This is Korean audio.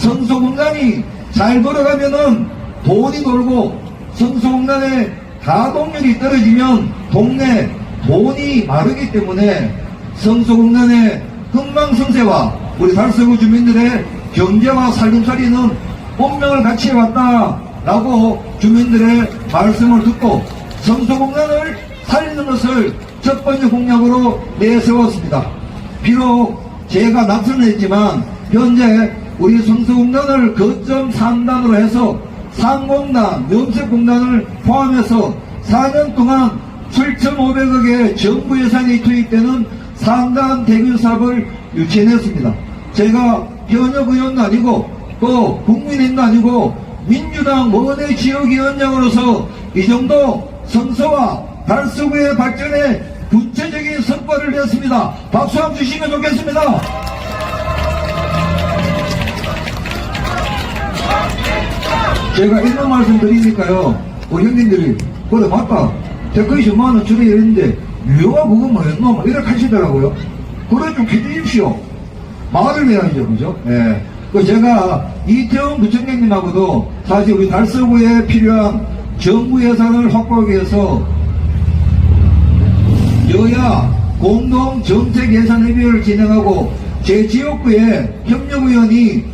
성소공단이 잘 걸어가면은 돈이 돌고 성소공단의 가동률이 떨어지면 동네 돈이 마르기 때문에 성소공단의 흥망성쇠와 우리 달서구 주민들의 경제와 살림살이는 운명을 같이 해왔다라고 주민들의 말씀을 듣고 성소공단을 살리는 것을 첫 번째 공약으로 내세웠습니다. 비록 제가 낙선을 했지만 현재 우리 성서공단을 거점 3단으로 해서 상공단, 염색공단을 포함해서 4년 동안 7,500억의 정부 예산이 투입되는 상단 대규 사업을 유치해냈습니다. 제가 현역 의원도 아니고 또 국민의힘도 아니고 민주당 원외 지역위원장으로서 이 정도 성서와 달서구의 발전에 구체적인 성과를 냈습니다. 박수 한번 주시면 좋겠습니다. 제가 이런 말씀 드리니까요, 우리 형님들이, 그래, 맞다. 댓글이 만원 줄이 이랬는데, 유효가 그거 뭐였노? 막 이렇게 하시더라고요. 그래 좀 해주십시오. 말을 해야죠, 그죠? 예. 그 제가 이태원 부총장님하고도 사실 우리 달서구에 필요한 정부 예산을 확보하기 위해서 여야 공동 정책 예산 협의회를 진행하고 제 지역구에 협력위원이